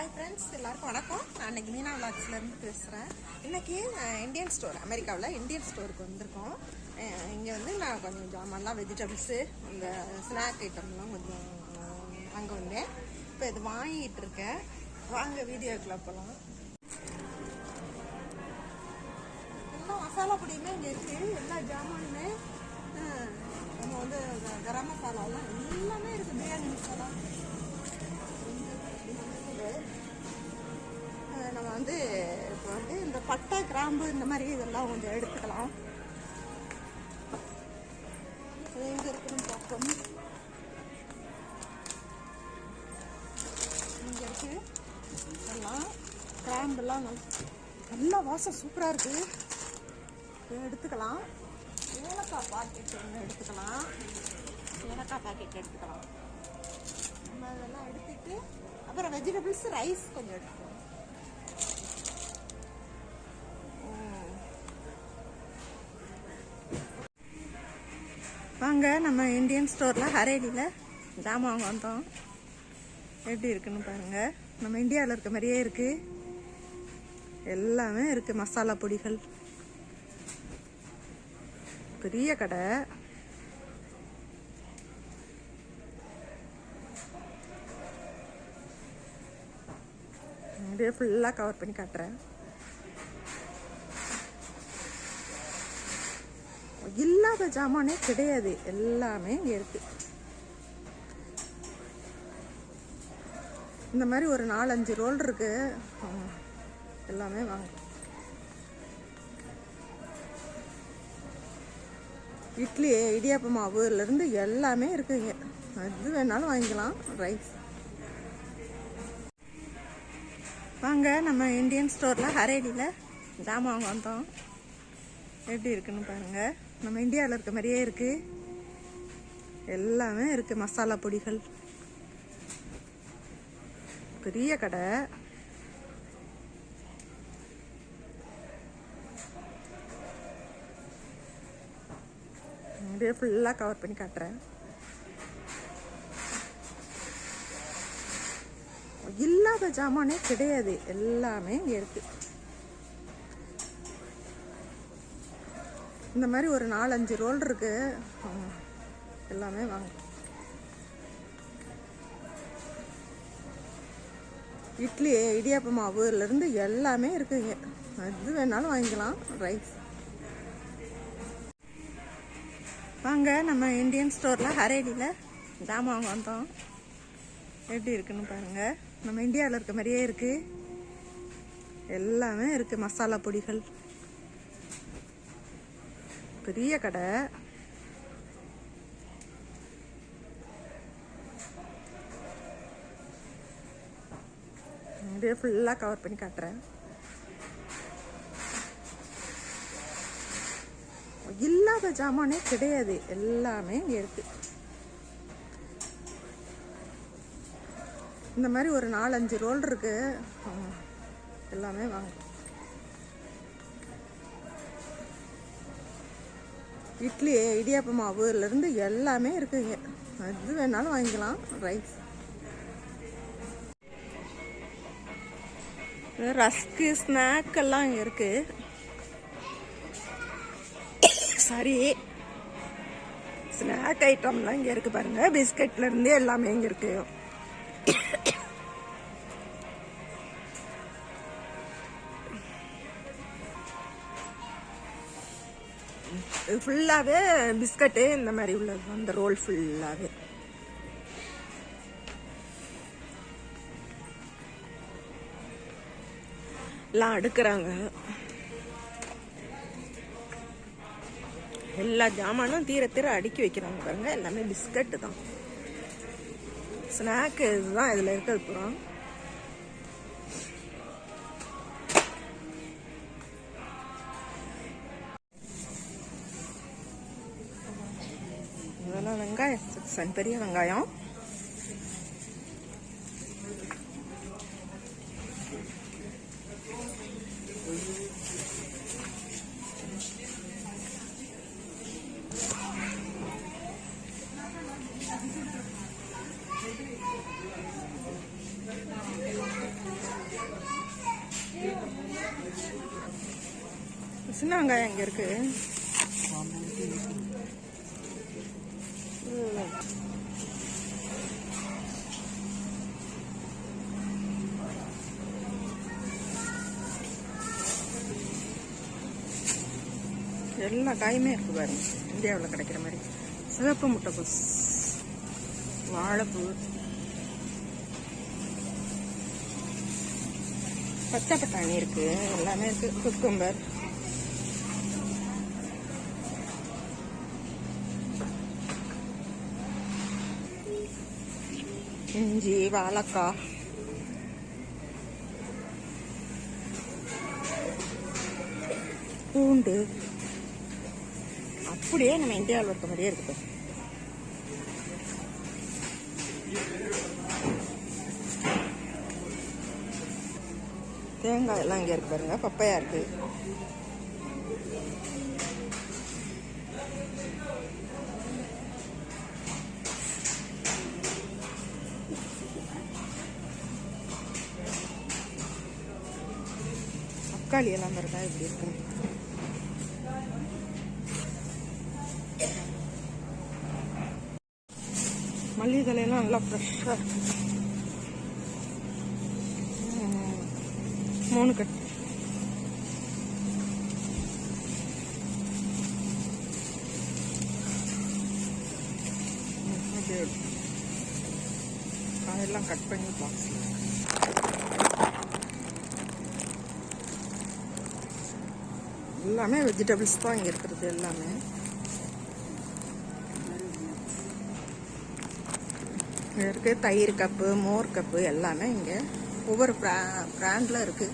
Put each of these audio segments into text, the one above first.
Hi friends எல்லாருக்கும் வணக்கம். நான் இன்னைக்கு மீனா விளாக்ஸ்லேருந்து பேசுகிறேன் இன்னைக்கு இந்தியன் ஸ்டோர் அமெரிக்காவில் இந்தியன் ஸ்டோருக்கு வந்திருக்கோம். இங்கே வந்து நான் கொஞ்சம் ஜாமான்லாம் வெஜிடபிள்ஸு இந்த ஸ்நாக் ஐட்டம்லாம் கொஞ்சம் அங்கே வந்தேன். இப்போ இது வாங்கிட்டு இருக்கேன். வாங்க வீடியோக்குள்ள போகலாம் எல்லா மசாலா பொடியுமே இங்கே இருக்குது எல்லா ஜாமானுமே நம்ம வந்து கரம் மசாலாலாம் எல்லாமே இருக்குது பிரியாணி மசாலா. வந்து இப்போ வந்து இந்த பட்டை கிராம்பு இந்த மாதிரி இதெல்லாம் கொஞ்சம் எடுத்துக்கலாம். அது எங்க இருக்குன்னு பார்ப்போம். இங்க இருக்கு. இதெல்லாம் கிராம்பெல்லாம் நல்லா வாசம் சூப்பராக இருக்கு. எடுத்துக்கலாம். ஏலக்காய் பாக்கெட் ஒன்று எடுத்துக்கலாம். ஏலக்காய் பாக்கெட் எடுத்துக்கலாம். நம்ம அதெல்லாம் எடுத்துட்டு அப்புறம் வெஜிடபிள்ஸ் ரைஸ் கொஞ்சம் எடுத்துக்கலாம். வாங்க நம்ம இந்தியன் ஸ்டோரில் ஹரேலியில் ஜாமான் வாங்க வந்தோம். எப்படி இருக்குன்னு பாருங்கள் நம்ம இந்தியாவில் இருக்க மாதிரியே இருக்குது எல்லாமே இருக்குது மசாலா பொடிகள். பெரிய கடை. அப்படியே ஃபுல்லாக கவர் பண்ணி காட்டுறேன். இல்லாத ஜாமானே கிடையாது. எல்லாமே இங்கே இருக்குது இந்த மாதிரி ஒரு நாலஞ்சு ரோல் இருக்கு. எல்லாமே வாங்க. இட்லி இடியாப்ப மாவுலேருந்து எல்லாமே இருக்குங்க எது வேணாலும் வாங்கிக்கலாம். ரைஸ். வாங்க நம்ம இந்தியன் ஸ்டோரில் ஹரேலியில் ஜாமான் வந்தோம் எப்படி இருக்குன்னு பாருங்கள் நம்ம இந்தியாவில் இருக்க மாதிரியே இருக்கு. எல்லாமே இருக்கு மசாலா பொடிகள். பெரிய கடை. அப்படியே ஃபுல்லாக கவர் பண்ணி காட்டுறேன். இல்லாத ஜாமானே கிடையாது. எல்லாமே இங்கே இருக்குது இந்த மாதிரி ஒரு நாலஞ்சு ரோல் இருக்கு. எல்லாமே வாங்க. இட்லி இடியாப்ப மாவுலேருந்து எல்லாமே இருக்குங்க எது வேணாலும் வாங்கிக்கலாம். ரைஸ் வாங்க நம்ம இந்தியன் ஸ்டோரில் ஹரேடியில் ஜாமான் வந்தோம். எப்படி இருக்குன்னு பாருங்கள் நம்ம இந்தியாவில் இருக்க மாதிரியே இருக்குது எல்லாமே இருக்குது மசாலா பொடிகள். பெரிய கடை. அப்படியே ஃபுல்லாக கவர் பண்ணி காட்டுறேன். இல்லாத ஜாமானே கிடையாது. எல்லாமே இங்கே இருக்கு. இந்த மாதிரி ஒரு நாலஞ்சு ரோல் இருக்கு. எல்லாமே வாங்க. இட்லி இடியாப்ப மாவுலேருந்து எல்லாமே இருக்குங்க. அது வேணாலும் வாங்கிக்கலாம். ரைஸ் ரஸ்க்கு ஸ்நாக் எல்லாம் இங்கே இருக்கு. சரி. ஸ்நாக் ஐட்டம்லாம் இங்கே இருக்குது பாருங்கள் பிஸ்கட்லேருந்து எல்லாமே இங்கே இருக்குது இது ஃபுல்லாகவே பிஸ்கட்டு இந்த மாதிரி உள்ளது. அந்த ரோல் ஃபுல்லாகவே எல்லாம் அடுக்குறாங்க. எல்லா ஜாமானும் தீர தீர அடுக்கி வைக்கிறாங்க பாருங்க. எல்லாமே பிஸ்கட்டு தான். ஸ்நாக்கு இதுதான் இதில் இருக்கிறது புறம் பர்சன்ட் பெரிய வெங்காயம். சின்ன வெங்காயம் இங்கே இருக்குது எல்லா காயுமே இருக்கு பாருங்க இந்தியாவில் கிடைக்கிற மாதிரி. சிவப்பு முட்டைக்கோஸ் வாழைப்பூ. பச்சை பட்டாணி இருக்கு. எல்லாமே இருக்கு. குக்கும்பர். இஞ்சி வாழைக்காய். பூண்டு. அப்படியே நம்ம இந்தியாவில் இருக்க மாதிரியே இருக்குது தேங்காய் எல்லாம் இங்கே இருக்கு பாருங்க பப்பையா இருக்கு. தக்காளி எல்லாம் பாருங்க இப்படி இருக்கு. நல்லா ஃப்ரெஷ்ஷாக இருக்கு. மூணு கட். ம், காயெல்லாம் கட் பண்ணி பாக்ஸில் எல்லாமே வெஜிடபிள்ஸ் தான் இங்கே இருக்கிறது எல்லாமே. இங்க இருக்கு. தயிர் கப்பு மோர் கப்பு எல்லாமே இங்கே ஒவ்வொரு பிராண்டில் இருக்கு.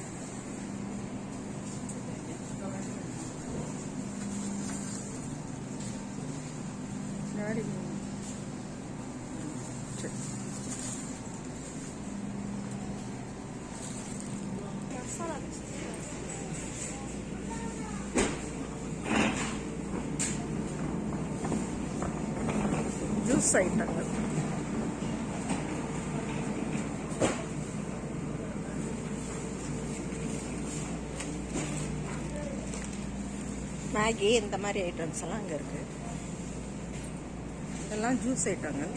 ஜூஸ் ஐட்டங்கள். மேகி இந்த மாதிரி ஐட்டம்ஸ் எல்லாம் அங்கே இருக்கு. இதெல்லாம் ஜூஸ் ஐட்டங்கள்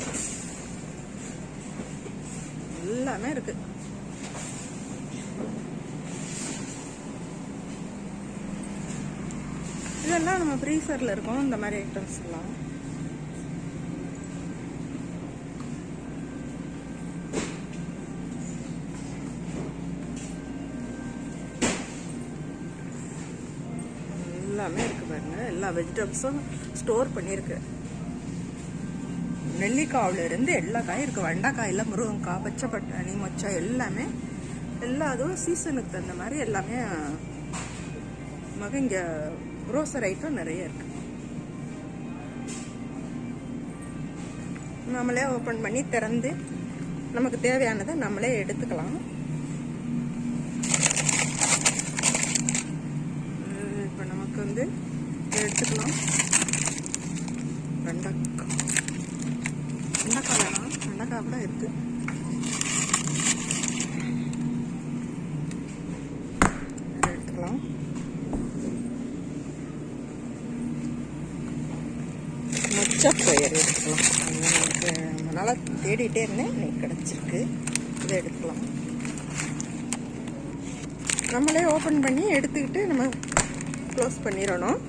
எல்லாமே இருக்கு. இதெல்லாம் நம்ம ஃப்ரீசரில் இருக்கோம் இந்த மாதிரி ஐட்டம்ஸ் எல்லாம் இருக்கு பாருங்க எல்லா வெஜிடபிள்ஸும் ஸ்டோர் பண்ணியிருக்கு. நெல்லிக்காவிலிருந்து எல்லா காயும் இருக்குது வெண்டைக்காயில் முருங்கக்காய் பச்சை பட்டாணி மொச்சை எல்லாமே எல்லா அதுவும் சீசனுக்கு தகுந்த மாதிரி எல்லாமே மக இங்கே க்ரோசர் ஐட்டம் நிறைய இருக்கு. நம்மளே ஓப்பன் பண்ணி திறந்து நமக்கு தேவையானதை நம்மளே எடுத்துக்கலாம் இப்போ நமக்கு வந்து போட்டுக்கலாம் வெண்டைக்காய் வெண்டைக்காய் வேணாம். வெண்டைக்காய் கூட இருக்கு. எடுத்துக்கலாம். மொச்சப்பயிர் எடுத்துக்கலாம். நமக்கு ரொம்ப நாளாக தேடிட்டே இருந்தேன். இன்னைக்கு கிடச்சிருக்கு. இதை எடுத்துக்கலாம் நம்மளே ஓப்பன் பண்ணி எடுத்துக்கிட்டு நம்ம க்ளோஸ் பண்ணிடணும்.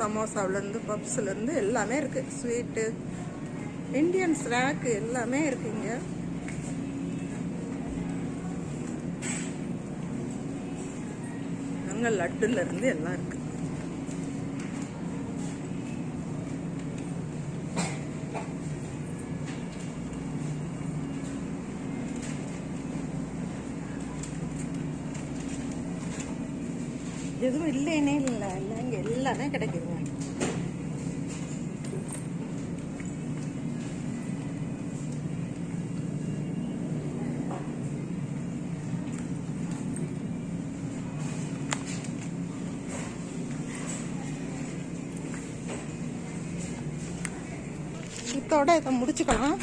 சமோசாவிலேருந்து பப்ஸ்லேருந்து எல்லாமே இருக்குது ஸ்வீட்டு இண்டியன் ஸ்நாக்கு எல்லாமே இருக்குங்க அங்கே லட்டுலேருந்து எல்லாம் இருக்குது எதுவும் இல்லைன்னே இல்லை. இல்லை இங்கே எல்லாமே கிடைக்குதுங்க. இதோட இதை முடிச்சுக்கலாம்.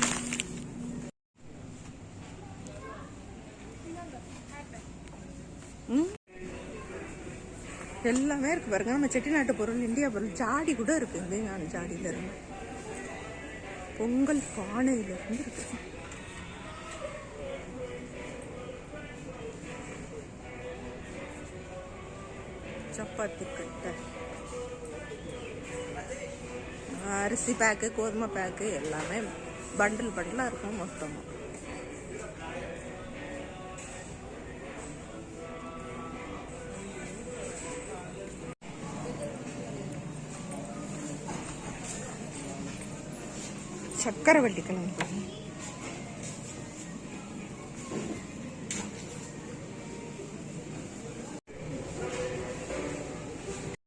எல்லாமே இருக்கு பாருங்க. நம்ம செட்டிநாட்டு பொருள் இந்தியா பொருள் ஜாடி கூட இருக்கு. இங்கே நான் ஜாடியில இருந்து. பொங்கல் பானையில இருந்து இருக்கு. சப்பாத்தி கட்டை. அரிசி பேக்கு கோதுமை பேக்கு எல்லாமே பண்டில் பண்டிலாக இருக்கும் மொத்தமாக ശർക്കര പൊട്ടിക്കണം